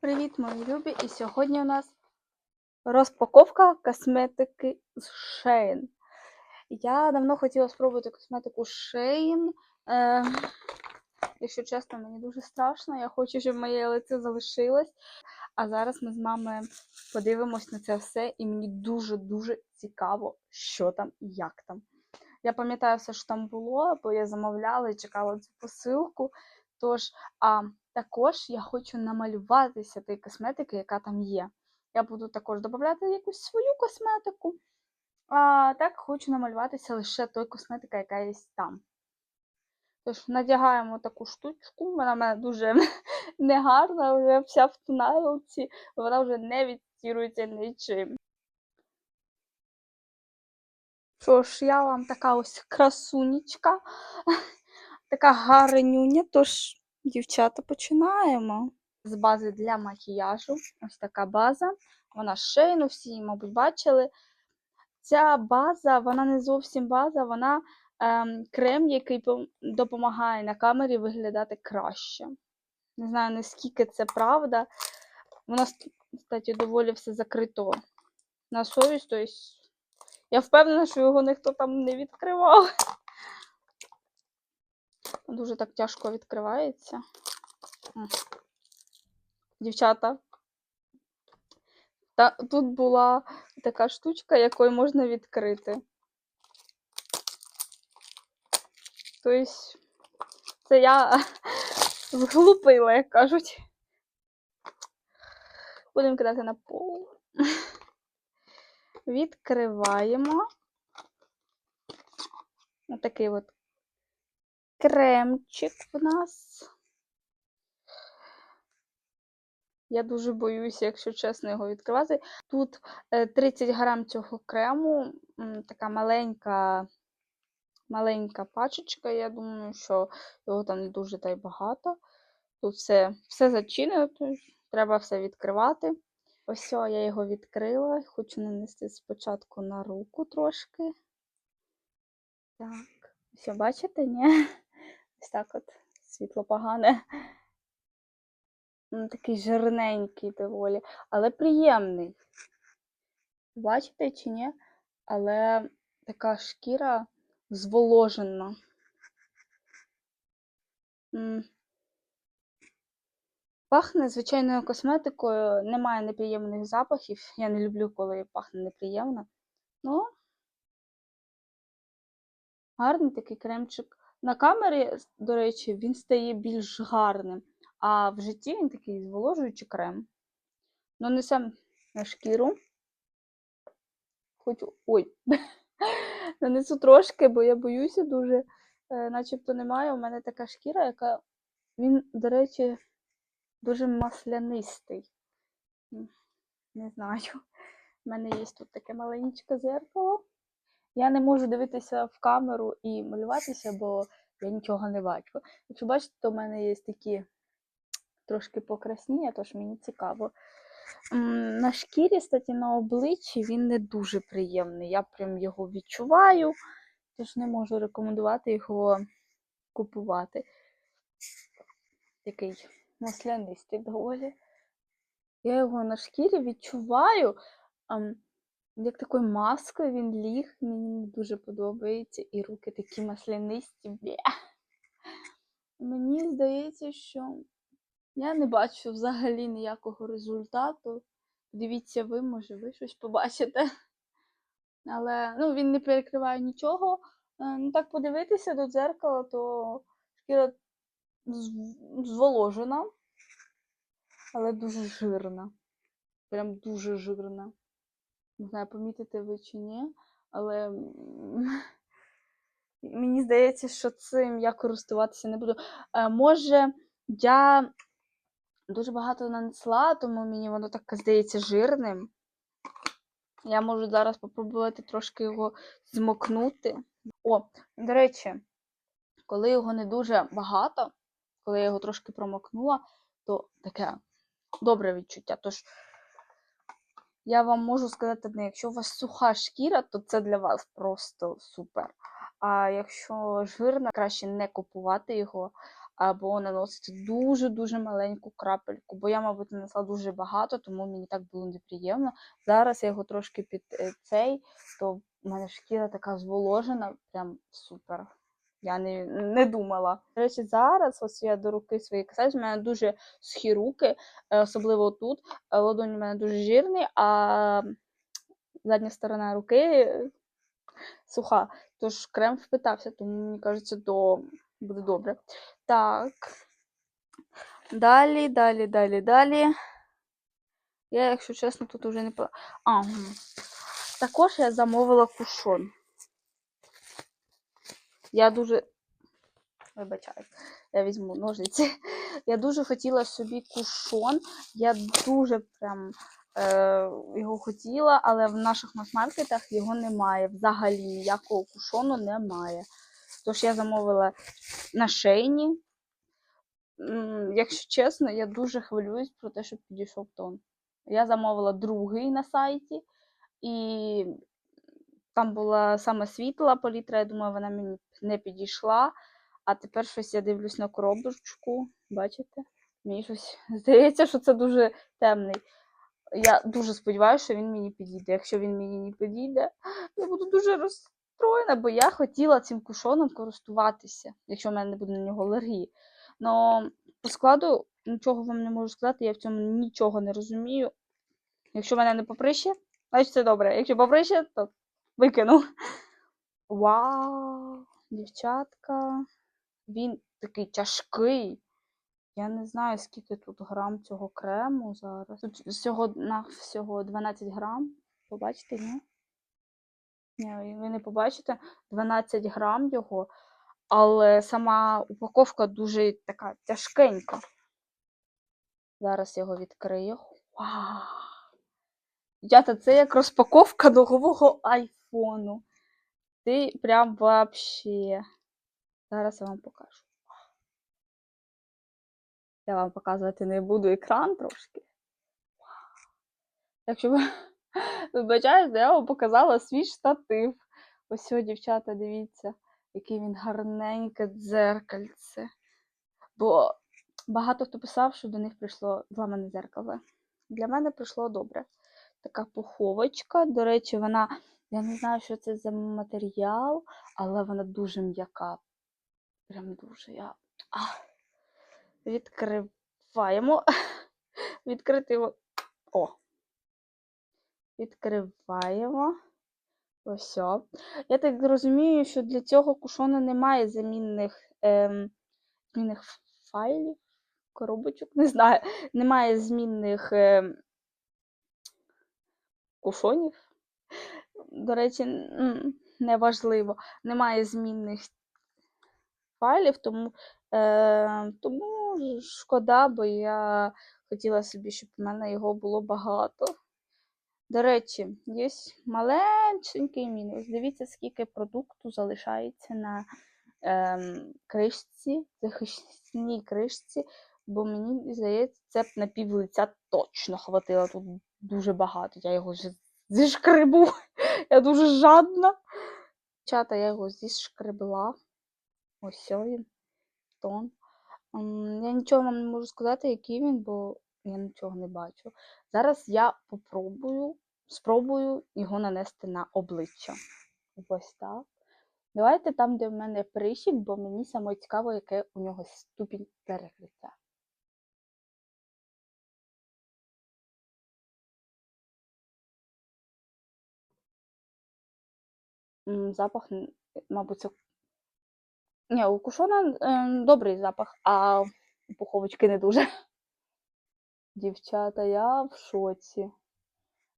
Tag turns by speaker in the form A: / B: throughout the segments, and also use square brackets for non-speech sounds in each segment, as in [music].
A: Привіт, мої любі! І сьогодні у нас розпаковка косметики з Shein. Я давно хотіла спробувати косметику Shein. Е, якщо чесно, мені дуже страшно. Я хочу, щоб моє лице залишилось. А зараз ми з мамою подивимось на це все, і мені дуже-дуже цікаво, що там і як там. Я пам'ятаю все, що там було, бо я замовляла і чекала цю посилку. Тож, а також я хочу намалюватися тієї косметики, яка там є. Я буду також додати якусь свою косметику. А так хочу намалюватися лише той косметика, яка є там. Тож, надягаємо таку штучку, вона в мене дуже [laughs] негарна, вже вся в туналці, вона вже не відстірується нічим. Що ж, я вам така ось красунечка, [laughs] така гарнюня, тож, дівчата, починаємо. З бази для макіяжу. Ось така база. Вона шейну, всі, її, мабуть, бачили. Ця база, вона не зовсім база, вона ем, крем, який допомагає на камері виглядати краще. Не знаю, наскільки це правда. Вона, кстати, доволі все закрито на совість. Тобто я впевнена, що його ніхто там не відкривав. Дуже так тяжко відкривається. Дівчата. Та, тут була така штучка, якою можна відкрити. Тобто, це я [laughs] зглупила, як кажуть. Будемо кидати на пол. Відкриваємо. Отакий от кремчик в нас. Я дуже боюся, якщо чесно, його відкривати. Тут е, 30 грам цього крему, така маленька, маленька пачечка. Я думаю, що його там не дуже та й багато. Тут все, все зачинено, треба все відкривати. Ось я його відкрила. Хочу нанести спочатку на руку трошки. Так, все, бачите, ні? Ось так от світло погане. М, Такий жирненький доволі, але приємний. Бачите чи ні? Але така шкіра зволожена. Пахне звичайною косметикою, немає неприємних запахів. Я не люблю, коли пахне неприємно. Ну, гарний такий кремчик. На камері, до речі, він стає більш гарним, а в житті він такий зволожуючий крем. Несем на шкіру. Хочу. Ой, [laughs] нанесу трошки, бо я боюся дуже, е, начебто немає. У мене така шкіра, яка. Він, до речі, дуже маслянистий. Не знаю. [laughs] У мене є тут таке маленьке зеркало. Я не можу дивитися в камеру і малюватися, бо я нічого не бачу. Якщо бачите, то в мене є такі трошки покраснення, тож мені цікаво. На шкірі, статі, на обличчі він не дуже приємний. Я прям його відчуваю, тож не можу рекомендувати його купувати. Такий маслянистий доволі. Я його на шкірі відчуваю. Як такою маскою він ліг, мені дуже подобається. І руки такі маслянисті. Бє. Мені здається, що я не бачу взагалі ніякого результату. Дивіться ви, може, ви щось побачите. Але ну, він не перекриває нічого. Е, Ну, так подивитися до дзеркала, то шкіра зволожена, але дуже жирна. Прям дуже жирна. Не знаю, помітите ви чи ні, але [laughs] мені здається, що цим я користуватися не буду. Е, Може, я дуже багато нанесла, тому мені воно так здається жирним. Я можу зараз попробувати трошки його змокнути. О, до речі, коли його не дуже багато, коли я його трошки промокнула, то таке добре відчуття. Тож я вам можу сказати одне, якщо у вас суха шкіра, то це для вас просто супер. А якщо жирна, краще не купувати його. або наносити дуже-дуже маленьку крапельку, бо я, мабуть, нанесла дуже багато, тому мені так було неприємно. Зараз я його трошки під е, цей, то в мене шкіра така зволожена, прям супер. Я не, не думала. До речі, зараз ось я до руки свої касаюсь, у мене дуже сухі руки, е, особливо тут. Е, Ладонь у мене дуже жирний, а задня сторона руки суха. Тож крем впитався, тому мені кажеться, то буде добре. Так. Далі, далі, далі, далі. Я, якщо чесно, тут вже не. А, також я замовила кушон. Я дуже. Вибачаю, я візьму ножниці. [laughs] Я дуже хотіла собі кушон. Я дуже прям е, його хотіла, але в наших мас-маркетах його немає. Взагалі ніякого кушону немає. Тож я замовила на шейні. Якщо чесно, я дуже хвилююсь про те, щоб підійшов тон. Я замовила другий на сайті, і там була саме світла палітра, я думаю, вона мені не підійшла. А тепер щось я дивлюсь на коробочку, бачите? Мені щось [laughs] здається, що це дуже темний. Я дуже сподіваюся, що він мені підійде. Якщо він мені не підійде, [gasps] я буду дуже розстроєна, бо я хотіла цим кушоном користуватися, якщо в мене не буде на нього алергії. Но по складу нічого вам не можу сказати, я в цьому нічого не розумію. Якщо мене не поприще, значить це добре. Якщо поприще, то викину. [laughs] Вау, дівчатка. Він такий тяжкий. Я не знаю, скільки тут грам цього крему зараз. Тут всього на всього 12 грам. Побачите, ні? Ні, ви не побачите 12 грам його, але сама упаковка дуже така тяжкенька. Зараз його відкрию. Вау! Це як розпаковка нового айфону. Ти прям вообще. Зараз я вам покажу. Я вам показувати не буду екран трошки. Якщо ви вибачаєте, я вам показала свій штатив. Ось, о, дівчата, дивіться, який він гарненьке дзеркальце. Бо багато хто писав, що до них прийшло зламане дзеркало. Для мене прийшло добре. Така пуховочка. До речі, вона, я не знаю, що це за матеріал, але вона дуже м'яка. Прям дуже я. А, відкриваємо. [laughs] Відкрити його. О! Відкриваємо. Ось. Я так розумію, що для цього кушона немає замінних, ем, змінних файлів, коробочок, не знаю. Немає змінних ем, кушонів. До речі, неважливо. Немає змінних файлів, тому, е, тому шкода, бо я хотіла собі, щоб в мене його було багато. До речі, є маленький мінус. Дивіться, скільки продукту залишається на ем, кришці, захисній кришці, бо мені здається, це б на пів лиця точно хватило. Тут дуже багато. Я його вже зішкребу. [laughs] Я дуже жадна. Чата, я його зішкребла. Ось він. Тон. Я нічого вам не можу сказати, який він, бо я нічого не бачу. Зараз я попробую, спробую його нанести на обличчя. Ось так. Давайте там, де в мене прищик, бо мені саме цікаво, яке у нього ступінь перекриття. Запах, мабуть, це. Ні, у кушона е, добрий запах, а у пуховочки не дуже. [laughs] Дівчата, я в шоці.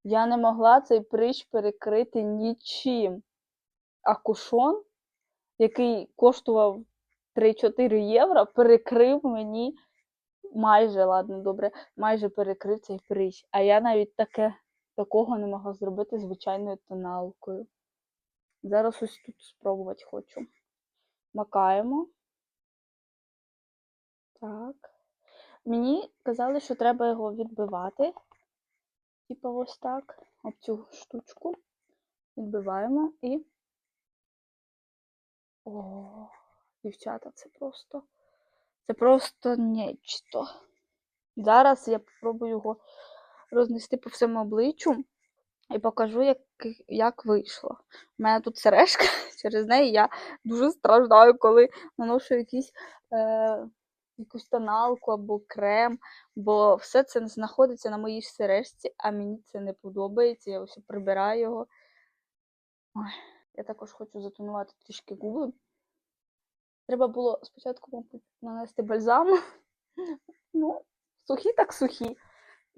A: Я не могла цей прищ перекрити нічим. А кушон, який коштував 3-4 євро, перекрив мені майже, ладно, добре, майже перекрив цей прищ. А я навіть таке, такого не могла зробити звичайною тоналкою. Зараз ось тут спробувати хочу. Макаємо. Так. Мені казали, що треба його відбивати. Типа ось так. Об цю штучку. Відбиваємо і. О, дівчата, це просто. Це просто нечто. Зараз я спробую його рознести по всьому обличчю і покажу, як, як вийшло. У мене тут сережка, [laughs] через неї я дуже страждаю, коли наношу якісь, е, якусь тоналку або крем, бо все це знаходиться на моїй сережці, а мені це не подобається. Я ось прибираю його. Ой, я також хочу затонувати трішки губи. Треба було спочатку, мабуть, нанести бальзам. [laughs] Ну, сухі так сухі.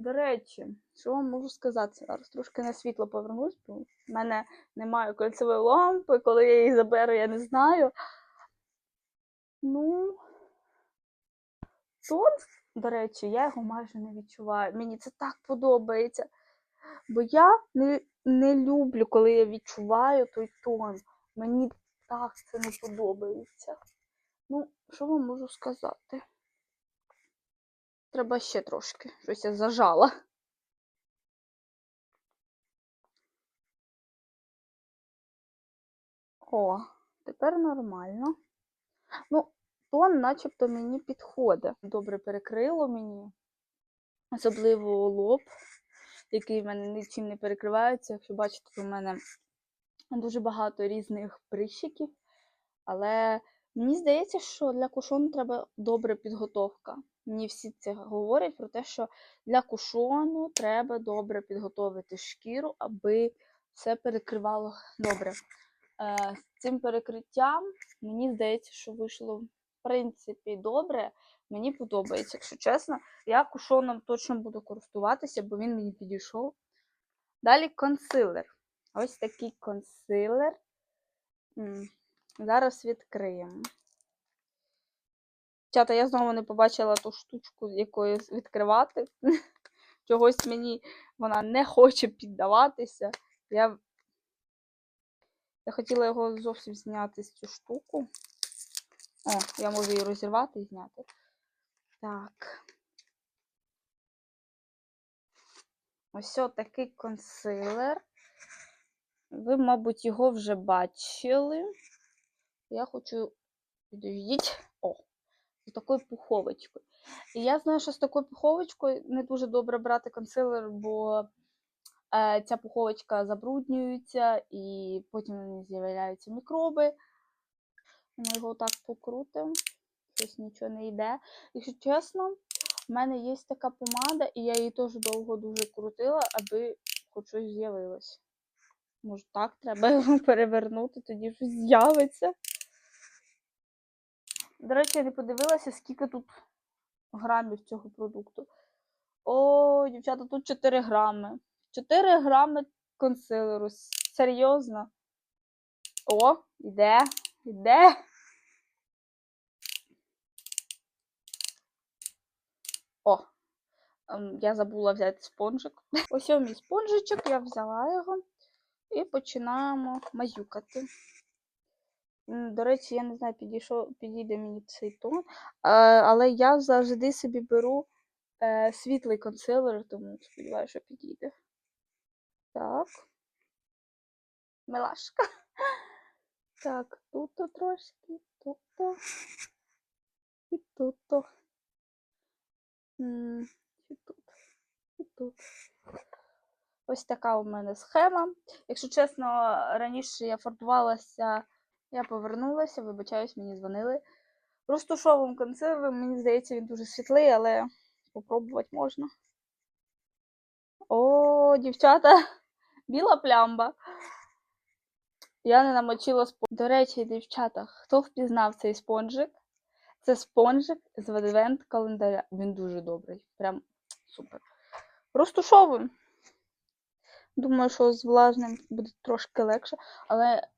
A: До речі, що вам можу сказати? Зараз трошки на світло повернусь, бо в мене немає кольцевої лампи, коли я її заберу, я не знаю. Ну, тон, до речі, я його майже не відчуваю. Мені це так подобається. Бо я не, не люблю, коли я відчуваю той тон. Мені так це не подобається. Ну, що вам можу сказати? Треба ще трошки. Щось я зажала. О, тепер нормально. Ну, тон начебто мені підходить. Добре перекрило мені. Особливо лоб, який в мене нічим не перекривається. Якщо бачите, то в мене дуже багато різних прищиків. Але мені здається, що для кушону треба добра підготовка. Мені всі це говорять про те, що для кушону треба добре підготовити шкіру, аби все перекривало добре. Е, з цим перекриттям мені здається, що вийшло в принципі добре. Мені подобається, якщо чесно. Я кушоном точно буду користуватися, бо він мені підійшов. Далі консилер. Ось такий консилер. Зараз відкриємо. Чата, я знову не побачила ту штучку, якою відкривати. [laughs] Чогось мені вона не хоче піддаватися. Я я хотіла його зовсім зняти з цю штуку. О, я можу її розірвати і зняти. Так. Ось такий консилер. Ви, мабуть, його вже бачили. Я хочу. Підождіть. З такою пуховочкою. І я знаю, що з такою пуховочкою не дуже добре брати консилер, бо е, ця пуховочка забруднюється і потім в ній з'являються мікроби. Ми його так покрутимо. Щось нічого не йде. Якщо чесно, в мене є така помада, і я її теж довго дуже крутила, аби хоч щось з'явилось. Може так, треба [laughs] його перевернути, тоді щось з'явиться. До речі, я не подивилася, скільки тут грамів цього продукту. О, дівчата, тут 4 грами. 4 грами консилеру. Серйозно? О, іде, іде. О, ем, я забула взяти спонжик. Ось мій спонжичок, я взяла його і починаємо мазюкати. До речі, я не знаю, підійшов, підійде мені цей тон, але я завжди собі беру е, світлий консилер, тому сподіваюся, що підійде. Так. Милашка. [laughs] Так, тут-то трошки, тут-то. І тут-то. І тут. І тут. Ось така у мене схема. Якщо чесно, раніше я фарбувалася, я повернулася, вибачаюсь, мені дзвонили. Розтушовим консервом, мені здається, він дуже світлий, але спробувати можна. О, дівчата, [laughs] біла плямба. Я не намочила спонжик. До речі, дівчата, хто впізнав цей спонжик? Це спонжик з адвент календаря. Він дуже добрий. Прям супер. Розтушовуємо. Думаю, що з влажним буде трошки легше, але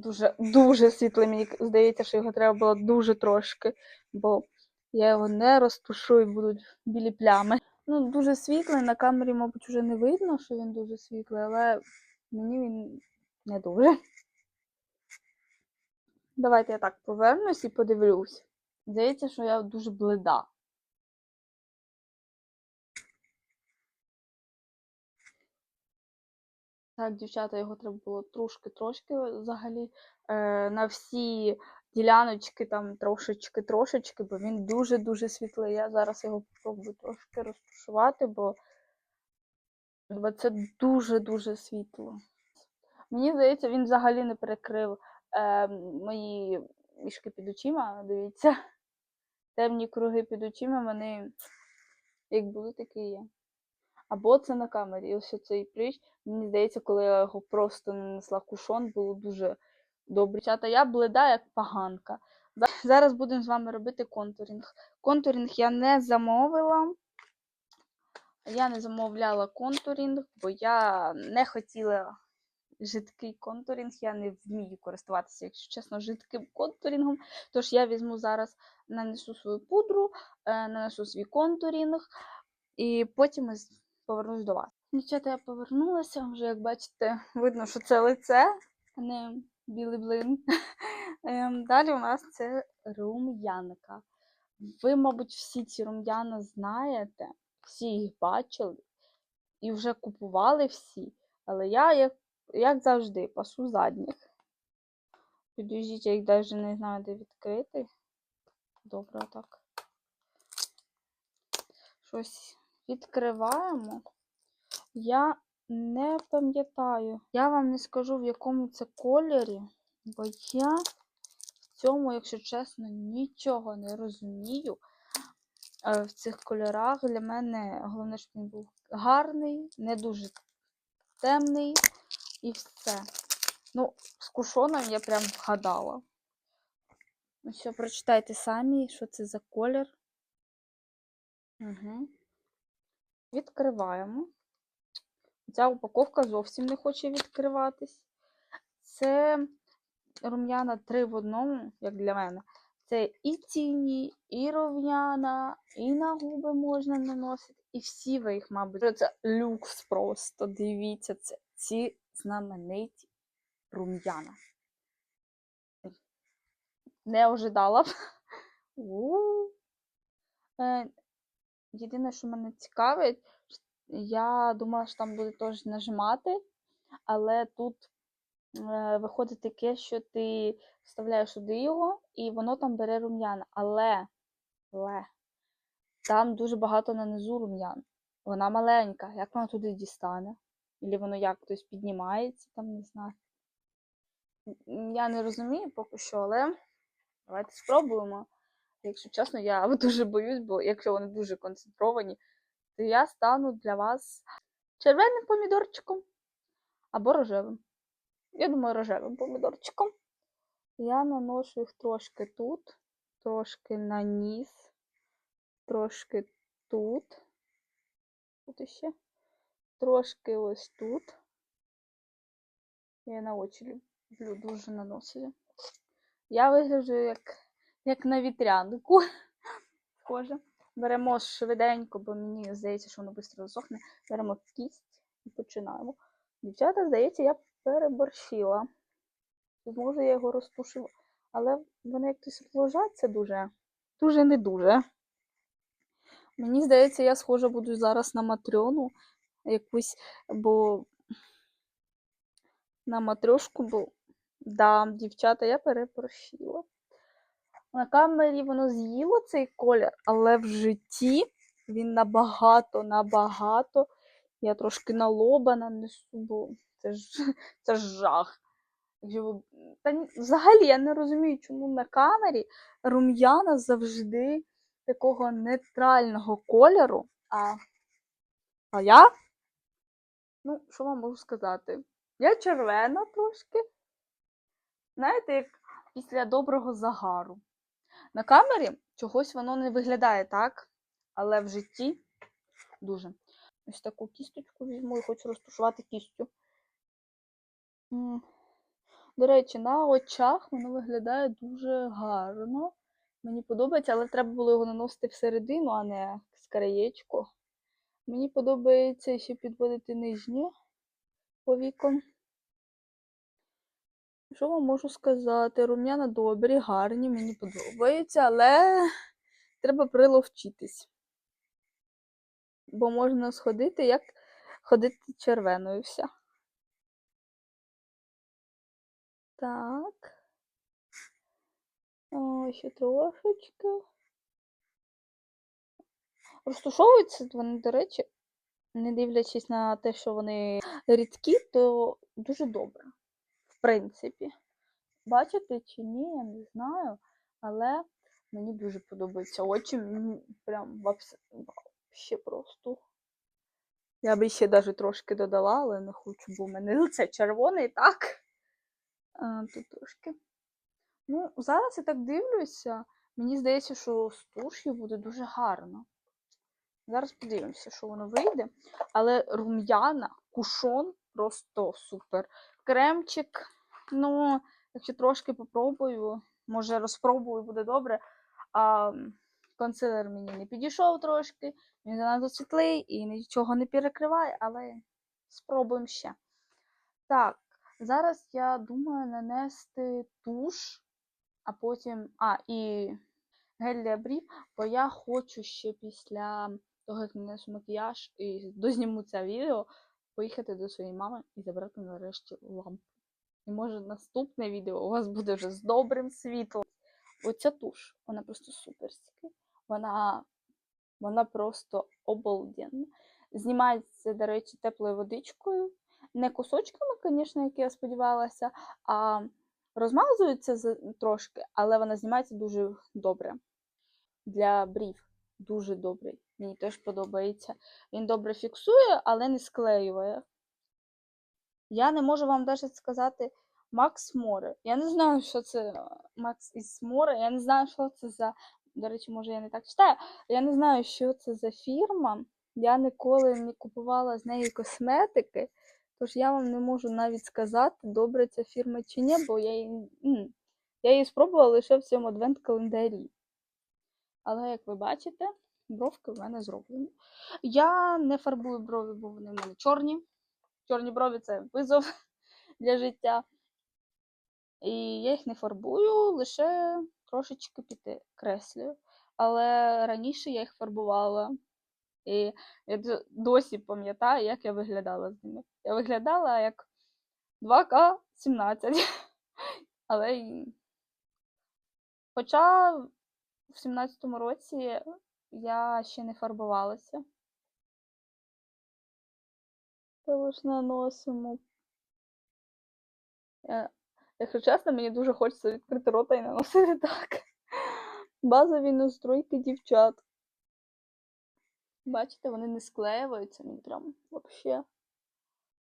A: дуже дуже світлий. Мені здається, що його треба було дуже трошки, бо я його не розтушую, будуть білі плями. Ну, дуже світлий, на камері, мабуть, вже не видно, що він дуже світлий, але мені він не дуже. Давайте я так повернусь і подивлюсь. Здається, що я дуже блида. Так, дівчата, його треба було трошки-трошки взагалі е, на всі діляночки там трошечки-трошечки, бо він дуже-дуже світлий. Я зараз його спробую трошки розташувати, бо, бо це дуже-дуже світло. Мені здається, він взагалі не перекрив е, мої мішки під очима. Дивіться, темні круги під очима, вони як були, такі є. Або це на камері. І ось цей прищ, мені здається, коли я його просто нанесла кушон, було дуже добре. Чата, я бледа як поганка. Зараз будемо з вами робити контурінг. Контурінг я не замовила. Я не замовляла контурінг, бо я не хотіла жидкий контурінг. Я не вмію користуватися, якщо чесно, жидким контурінгом. Тож я візьму зараз, нанесу свою пудру, е, нанесу свій контурінг, і потім з- повернусь до вас. Дівчата, я повернулася, вже як бачите, видно, що це лице, а не білий блин. [laughs] Ем, Далі у нас це рум'янка. Ви, мабуть, всі ці рум'яна знаєте, всі їх бачили і вже купували всі. Але я, як, як завжди, пасу задніх. Підождіть, я їх навіть не знаю, де відкрити. Добре, так. Щось відкриваємо. Я не пам'ятаю. Я вам не скажу, в якому це кольорі, бо я в цьому, якщо чесно, нічого не розумію. Е, В цих кольорах для мене головне, щоб він був гарний, не дуже темний і все. Ну, з кушоном я прям вгадала. Ну все, прочитайте самі, що це за колір. Угу. Відкриваємо. Ця упаковка зовсім не хоче відкриватись. Це рум'яна три в одному, як для мене. Це і тіні, і рум'яна, і на губи можна наносити. І всі ви їх, мабуть. Це люкс просто. Дивіться, це ці знамениті рум'яна. Не ожидала б. Єдине, що мене цікавить, я думала, що там буде теж нажимати, але тут е, виходить таке, що ти вставляєш сюди його, і воно там бере рум'яна. Але, але там дуже багато нанизу рум'ян. Вона маленька. Як вона туди дістане? Ілі воно як хтось піднімається, там не знаю. Я не розумію поки що, але давайте спробуємо. Якщо чесно, я дуже боюсь, бо якщо вони дуже концентровані, то я стану для вас червоним помідорчиком або рожевим. Я думаю, рожевим помідорчиком. Я наношу їх трошки тут, трошки на ніс, трошки тут. Тут іще. Трошки ось тут. Я на очі люблю дуже наносити. Я вигляджу як, як на вітрянку. [laughs] Схоже. Беремо швиденько, бо мені здається, що воно швидко засохне. Беремо кість і починаємо. Дівчата, здається, я переборщила. Може, я його розпушила. Але вони якось ложаться дуже, дуже не дуже. Мені здається, я схожа буду зараз на матрьону якусь, бо на матрьошку, бо да, дівчата, я переборщила. На камері воно з'їло цей колір, але в житті він набагато, набагато. Я трошки на лоба нанесу, бо це ж, [laughs] це ж жах. Та взагалі я не розумію, чому на камері рум'яна завжди такого нейтрального кольору. А, а я? Ну, що вам можу сказати? Я червена трошки. Знаєте, як після доброго загару. На камері чогось воно не виглядає так, але в житті дуже. Ось таку кісточку візьму і хочу розташувати кістю. До речі, на очах воно виглядає дуже гарно. Мені подобається, але треба було його наносити всередину, а не з краєчку. Мені подобається ще підводити нижнє повіком. Що вам можу сказати? Рум'яна добрі, гарні, мені подобаються, але треба приловчитись. Бо можна сходити, як ходити червоною вся. Так. О, ще трошечки. Розтушовуються вони, до речі, не дивлячись на те, що вони рідкі, то дуже добре. Принципі. Бачите чи ні, я не знаю. Але мені дуже подобаються очі. Прям вообще, просто. Я би ще навіть трошки додала, але не хочу, бо в мене лице червоне так. А, тут трошки. Ну, зараз я так дивлюся. Мені здається, що з туш'ю буде дуже гарно. Зараз подивимося, що воно вийде. Але рум'яна, кушон просто супер. Кремчик, ну, якщо трошки попробую, може розпробую, буде добре. А консилер мені не підійшов трошки, він занадто світлий і нічого не перекриває, але спробуємо ще. Так, зараз я думаю нанести туш, а потім. А, і гель для брів, бо я хочу ще після того, як нанесу макіяж і дозніму це відео, поїхати до своєї мами і забрати нарешті лампу. І може наступне відео у вас буде вже з добрим світлом. Оця туш, вона просто суперська. Вона, вона просто обалденна. Знімається, до речі, теплою водичкою. Не кусочками, звісно, як я сподівалася, а розмазується трошки, але вона знімається дуже добре. Для брів дуже добрий. Мені теж подобається. Він добре фіксує, але не склеює. Я не можу вам навіть сказати Макс Море. Я не знаю, що це Макс із Море. Я не знаю, що це за. До речі, може, я не так читаю. Я не знаю, що це за фірма. Я ніколи не купувала з неї косметики. Тож я вам не можу навіть сказати, добре ця фірма чи ні, бо я її, я її спробувала лише в цьому адвент-календарі. Але, як ви бачите, бровки в мене зроблені. Я не фарбую брові, бо вони в мене чорні. Чорні брові це визов [laughs] для життя. І я їх не фарбую, лише трошечки підкреслюю. Але раніше я їх фарбувала. І я досі пам'ятаю, як я виглядала з ними. Я виглядала як 2К17. [laughs] Але хоча в 17-му році я ще не фарбувалася. Тож наносимо. Е, Якщо чесно, мені дуже хочеться відкрити рота і наносити так. Базові настройки дівчат. Бачите, вони не склеюються, мені прям вообще.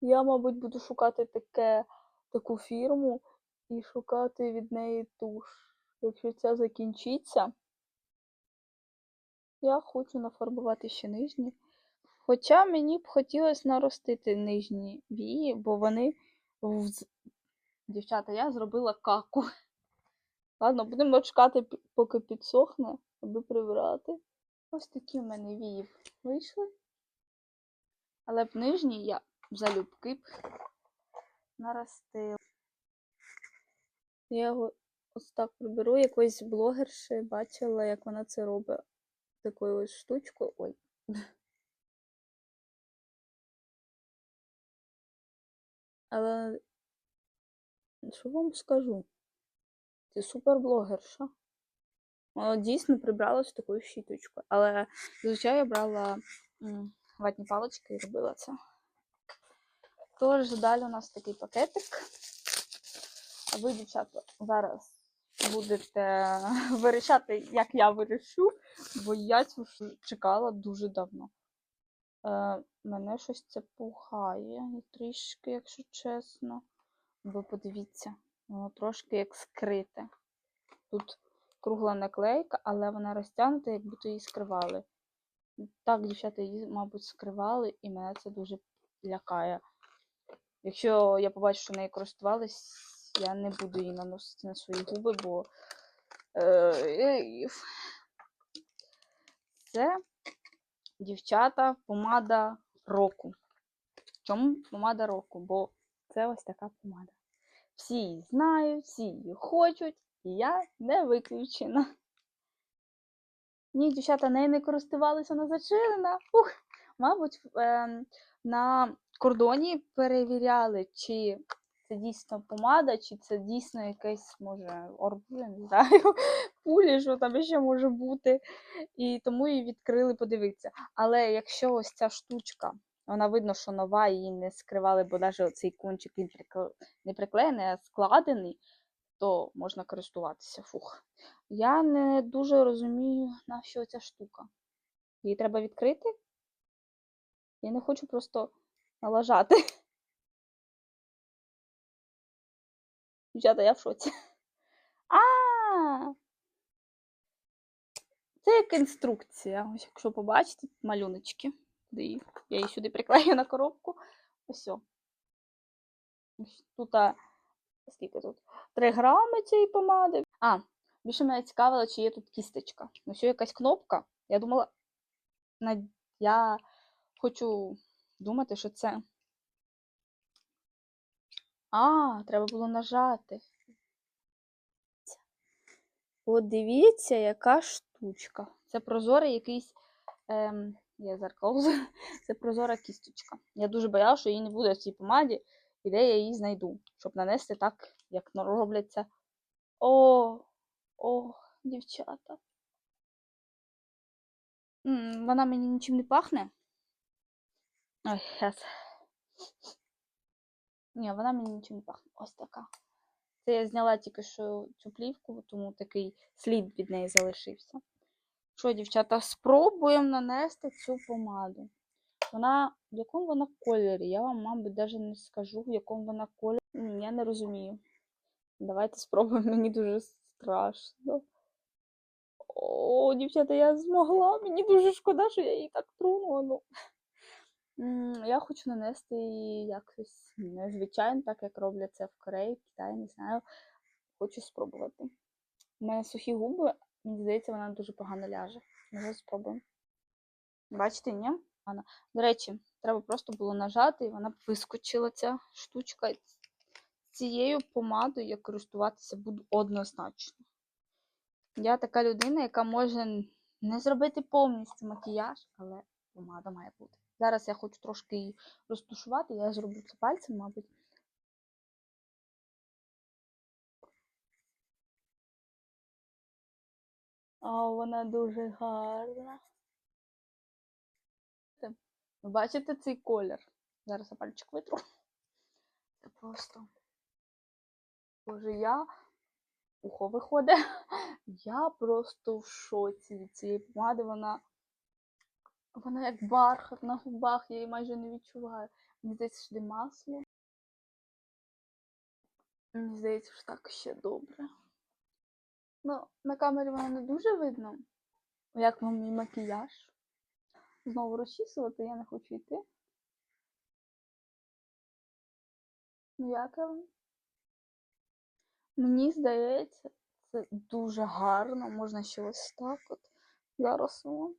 A: Я, мабуть, буду шукати таке, таку фірму і шукати від неї туш. Якщо ця закінчиться, я хочу нафарбувати ще нижні. Хоча мені б хотілося наростити нижні вії, бо вони Дівчата, я зробила каку. Ладно, будемо чекати, поки підсохне, аби прибрати. Ось такі в мене вії вийшли. Але б нижні я залюбки б наростила. Я його ось так приберу. Якоїсь блогерші бачила, як вона це робить. Такою ось штучкою. Ой. Але що вам скажу? Це суперблогерша. Вона дійсно прибралась такою щіточкою. Але зазвичай я брала ватні палички і робила це. Тож далі у нас такий пакетик. А ви, дівчата, зараз будете [laughs] вирішати, як я вирішу, бо я цю чекала дуже давно. Е, мене щось це пугає трішки, якщо чесно. Ви подивіться, воно трошки як скрите. Тут кругла наклейка, але вона розтягнута, як будто її скривали. Так, дівчата, її, мабуть, скривали, і мене це дуже лякає. Якщо я побачу, що нею користувались, я не буду її наносити на свої губи, бо е, це дівчата помада року. Чому помада року? Бо це ось така помада. Всі її знають, всі її хочуть, і я не виключена. Ні, дівчата нею не користувалися, вона зачинена. Ух, мабуть, ем, на кордоні перевіряли, чи це дійсно помада, чи це дійсно якесь, може, орбуз, я не знаю, [laughs] пулі, що там ще може бути. І тому її відкрили подивитися. Але якщо ось ця штучка, вона видно, що нова, її не скривали, бо навіть оцей кончик він не приклеєний, а складений, то можна користуватися. Фух. Я не дуже розумію, на ця штука. Її треба відкрити. Я не хочу просто налажати. Дівчата. А! Це як інструкція. Ось якщо побачите, малюночки. Я її сюди приклею на коробку. Ось. Тут скільки тут? 3 грами цієї помади. А, більше мене цікавило, чи є тут кісточка. Що якась кнопка. Я думала, я хочу думати, що це. А, треба було нажати. От дивіться, яка штучка. Це прозорий якийсь. Ем, я зеркало. [laughs] Це прозора кісточка. Я дуже боялася, що її не буде в цій помаді, і де я її знайду, щоб нанести так, як робляться. О, о, дівчата. М, Вона мені нічим не пахне. Ой, зараз. Ні, вона мені нічим не пахне. Ось така. Це я зняла тільки що цю плівку, тому такий слід від неї залишився. Що, дівчата, спробуємо нанести цю помаду. Вона в якому вона кольорі? Я вам, мабуть, навіть не скажу, в якому вона кольорі. Я не розумію. Давайте спробуємо, мені дуже страшно. О, дівчата, я змогла. Мені дуже шкода, що я її так тронула. Я хочу нанести її якось незвичайно, так як роблять це в Кореї, в Китаї, не знаю. Хочу спробувати. У мене сухі губи, мені здається, вона дуже погано ляже. Може спробуємо. Бачите, ні? Вона. До речі, треба просто було нажати, і вона вискочила ця штучка. Цією помадою я користуватися буду однозначно. Я така людина, яка може не зробити повністю макіяж, але помада має бути. Зараз я хочу трошки її розтушувати, я зроблю це пальцем, мабуть. А вона дуже гарна. Бачите цей колір? Зараз я пальчик витру. Це просто. Боже, я ухо виходить. [laughs] Я просто в шоці від цієї помади. Вона. Вона як бархат на губах, я її майже не відчуваю. Мені здається, що де масло. Мені здається, що так ще добре. Ну, на камері вона не дуже видно. Як вам мій макіяж? Знову розчісувати, я не хочу йти. Ну, як вам? Мені здається, це дуже гарно. Можна ще ось так от. Зараз вам.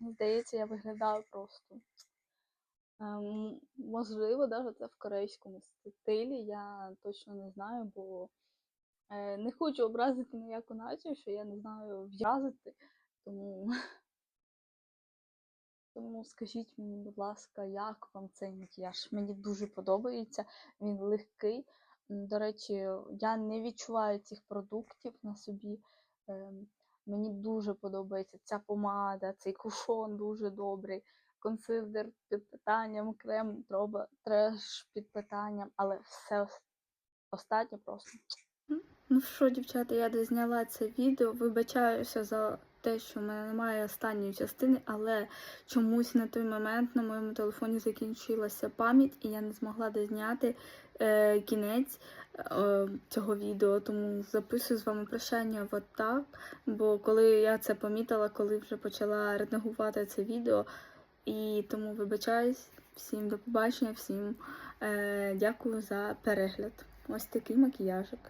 A: Здається, я виглядаю просто. Ем, можливо, навіть це в корейському стилі, я точно не знаю, бо е, не хочу образити ніяку націю, що я не знаю в'язати. Тому, тому скажіть мені, будь ласка, як вам цей макіяж? Мені дуже подобається, він легкий. До речі, я не відчуваю цих продуктів на собі. Ем, Мені дуже подобається ця помада, цей кушон дуже добрий. Консилер під питанням, крем троба, треш під питанням, але все ос- останнє просто. Ну що, дівчата, я дозняла це відео. Вибачаюся за те, що в мене немає останньої частини, але чомусь на той момент на моєму телефоні закінчилася пам'ять, і я не змогла дозняти е, кінець е, цього відео. Тому записую з вами прощання от так. Бо коли я це помітила, коли вже почала редагувати це відео, і тому вибачаюсь. Всім до побачення, всім е, дякую за перегляд. Ось такий макіяжик.